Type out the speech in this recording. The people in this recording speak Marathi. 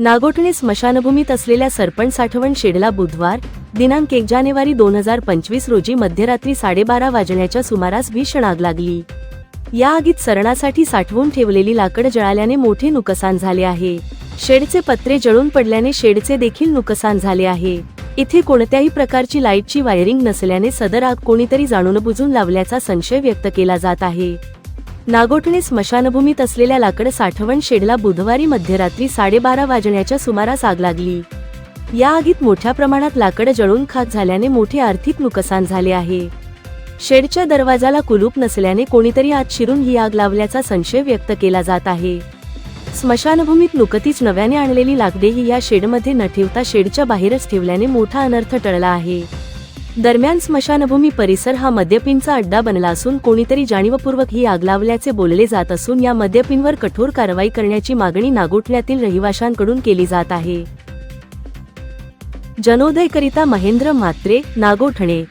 नागोठणे स्मशानभूमीत असलेल्या सरपंच साठवण शेडला बुधवार दिनांक एक जानेवारी दोन हजार पंचवीस रोजी मध्यरात्री साडेबारा वाजण्याच्या सुमारास भीषण आग लागली. या आगीत सरणासाठी साठवून ठेवलेली लाकड जळाल्याने मोठे नुकसान झाले आहे. शेडचे पत्रे जळून पडल्याने शेडचे देखील नुकसान झाले आहे. इथे कोणत्याही प्रकारची लाईटची वायरिंग नसल्याने सदर आग कोणीतरी जाणून बुजून लावल्याचा संशय व्यक्त केला जात आहे. नागोठणे स्मशानभूमीत असलेल्या लाकड साठवण शेडला बुधवारी मध्यरात्री साडेबारा वाजण्याच्या सुमारास आग लागली. या आगीत मोठ्या प्रमाणात लाकड जळून खाक झाल्याने मोठे आर्थिक नुकसान झाले आहे. शेडच्या दरवाजाला कुलूप नसल्याने कोणीतरी आत शिरून ही आग लावल्याचा संशय व्यक्त केला जात आहे. स्मशानभूमीत नुकतीच नव्याने आणलेली लाकडे ही या शेडमध्ये न ठेवता शेडच्या बाहेरच ठेवल्याने मोठा अनर्थ टळला आहे. दरम्यान स्मशानभूमी परिसर हा मद्यपींचा अड्डा बनला असून कोणीतरी जाणीवपूर्वक ही आग लावल्याचे बोलले जात असून या मद्यपींवर कठोर कारवाई करण्याची मागणी नागोठण्यातील रहिवाशांकडून केली जात आहे. जनोदयकरिता महेंद्र म्हात्रे नागोठणे.